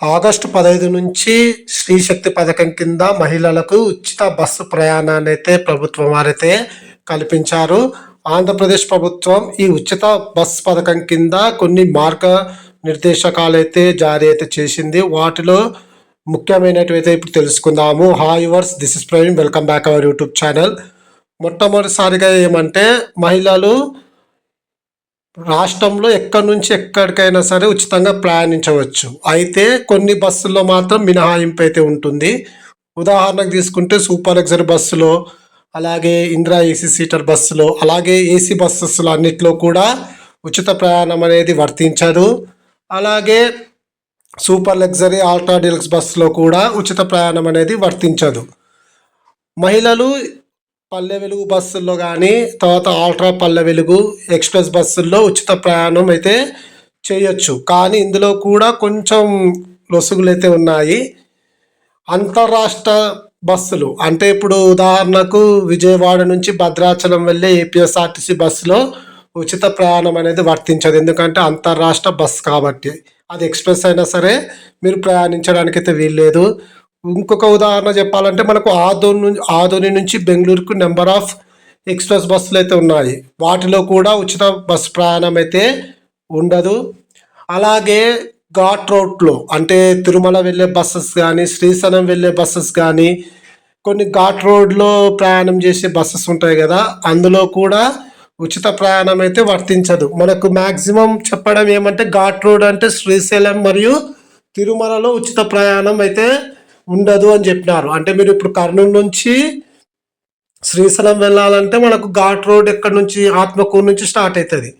August పదహైదు నుంచి శ్రీశక్తి పథకం కింద మహిళలకు ఉచిత బస్సు ప్రయాణాన్ని అయితే ప్రభుత్వం వారైతే కల్పించారు. ఆంధ్రప్రదేశ్ ప్రభుత్వం ఈ ఉచిత బస్ పథకం కింద కొన్ని మార్గ నిర్దేశకాలు అయితే జారీ అయితే చేసింది. వాటిలో ముఖ్యమైనటివైతే ఇప్పుడు తెలుసుకుందాము. Hi viewers this is Praveen welcome back our YouTube channel మొట్టమొదటిసారిగా ఏమంటే మహిళలు రాష్ట్రంలో ఎక్కడి నుంచి ఎక్కడికైనా సరే ఉచితంగా ప్రయాణించవచ్చు. అయితే కొన్ని బస్సుల్లో మాత్రం మినహాయింపు అయితే ఉంటుంది. ఉదాహరణకు తీసుకుంటే సూపర్ లగ్జరీ బస్సులో అలాగే ఇందిరా ఏసీ సీటర్ బస్సులో అలాగే ఏసీ బస్సెస్లో అన్నిట్లో కూడా ఉచిత ప్రయాణం అనేది వర్తించదు. అలాగే సూపర్ లగ్జరీ ఆల్ట్రా డీలక్స్ బస్సులో కూడా ఉచిత ప్రయాణం అనేది వర్తించదు. మహిళలు పల్లె వెలుగు బస్సుల్లో కానీ తర్వాత ఆల్ట్రా పల్లె వెలుగు ఎక్స్ప్రెస్ బస్సుల్లో ఉచిత ప్రయాణం అయితే చేయొచ్చు. కానీ ఇందులో కూడా కొంచెం లొసుగులు అయితే ఉన్నాయి. అంతరాష్ట్ర బస్సులు అంటే ఇప్పుడు ఉదాహరణకు విజయవాడ నుంచి భద్రాచలం వెళ్ళే ఏపీఎస్ఆర్టీసీ బస్సులో ఉచిత ప్రయాణం అనేది వర్తించదు. ఎందుకంటే అంతరాష్ట్ర బస్సు కాబట్టి. అది ఎక్స్ప్రెస్ అయినా సరే మీరు ప్రయాణించడానికి అయితే వీల్లేదు. ఇంకొక ఉదాహరణ చెప్పాలంటే మనకు ఆదోని నుంచి ఆదోని నుంచి బెంగళూరుకు నెంబర్ ఆఫ్ ఎక్స్ప్రెస్ బస్సులు అయితే ఉన్నాయి. వాటిలో కూడా ఉచిత బస్సు ప్రయాణం అయితే ఉండదు. అలాగే ఘాట్ రోడ్లో అంటే తిరుమల వెళ్ళే బస్సెస్ కానీ శ్రీశైలం వెళ్ళే బస్సెస్ కానీ కొన్ని ఘాట్ రోడ్లో ప్రయాణం చేసే బస్సెస్ ఉంటాయి కదా అందులో కూడా ఉచిత ప్రయాణం అయితే వర్తించదు. మనకు మ్యాక్సిమం చెప్పడం ఏమంటే ఘాట్ రోడ్ అంటే శ్రీశైలం మరియు తిరుమలలో ఉచిత ప్రయాణం అయితే ఉండదు అని చెప్పినారు. అంటే మీరు ఇప్పుడు కర్నూలు నుంచి శ్రీశైలం వెళ్ళాలంటే మనకు ఘాట్ రోడ్ ఎక్కడి నుంచి? ఆత్మకూరు నుంచి స్టార్ట్ అవుతుంది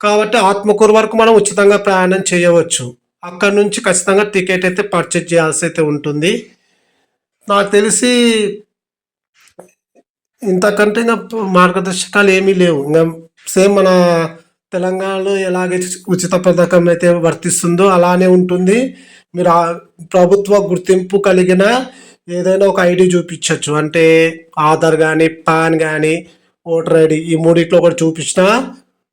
కాబట్టి ఆత్మకూరు వరకు మనం ఉచితంగా ప్రయాణం చేయవచ్చు. అక్కడ నుంచి ఖచ్చితంగా టికెట్ అయితే పర్చేజ్ చేయాల్సి అయితే ఉంటుంది. నాకు తెలిసి ఇంతకంటే ఇంకా మార్గదర్శకాలు ఏమీ లేవు. ఇంకా సేమ్ మన తెలంగాణలో ఎలాగైతే ఉచిత పథకం అయితే వర్తిస్తుందో అలానే ఉంటుంది. మీరు ప్రభుత్వ గుర్తింపు కలిగిన ఏదైనా ఒక ఐడి చూపించవచ్చు అంటే ఆధార్ కానీ పాన్ కానీ ఓటర్ ఐడి ఈ మూడిట్లో ఒకటి చూపించినా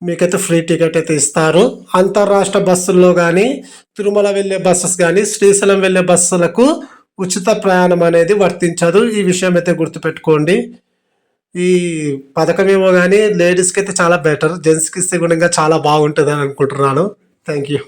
మీకైతే ఫ్రీ టికెట్ అయితే ఇస్తారు. అంతర్రాష్ట్ర బస్సుల్లో కానీ తిరుమల వెళ్ళే బస్సెస్ కానీ శ్రీశైలం వెళ్ళే బస్సులకు ఉచిత ప్రయాణం అనేది వర్తించదు. ఈ విషయం అయితే గుర్తుపెట్టుకోండి. ఈ పథకం ఏమో కానీ లేడీస్కి అయితే చాలా బెటర్ జెంట్స్కి ఇస్తే కూడా ఇంకా చాలా బాగుంటుంది అని అనుకుంటున్నాను. Thank you